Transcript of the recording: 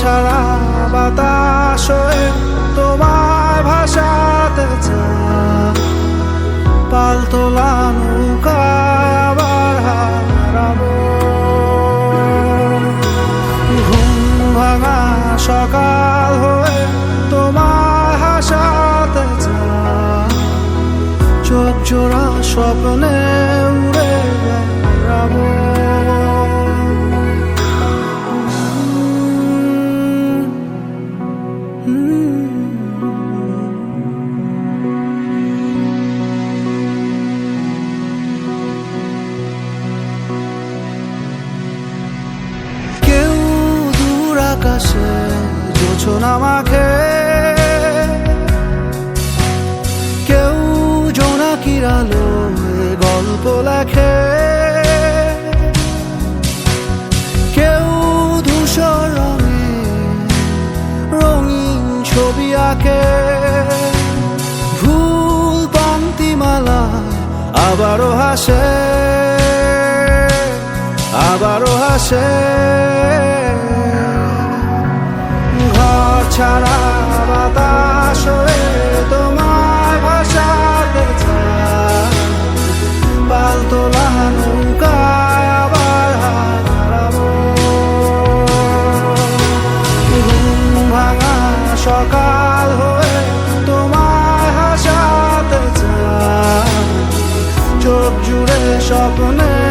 ছাড়া বাতাস তোমায় ভাসাতে চায়। পালতোলা নৌকায় আবার ঘুম ভাঙা সকাল হয়ে তোমায় হাসাতে চোখ জোড়া স্বপ্নে কেউ দূর আকাশে জোছনা মাখে। ছবি আঁকে। ভুল পান্তিমালা আবারও হাসে আবারও হাসে। ঘর ছাড়া বাতাস হয়ে সকাল হয়ে তোমায় হাসাতে চোখ জুড়ে স্বপ্নে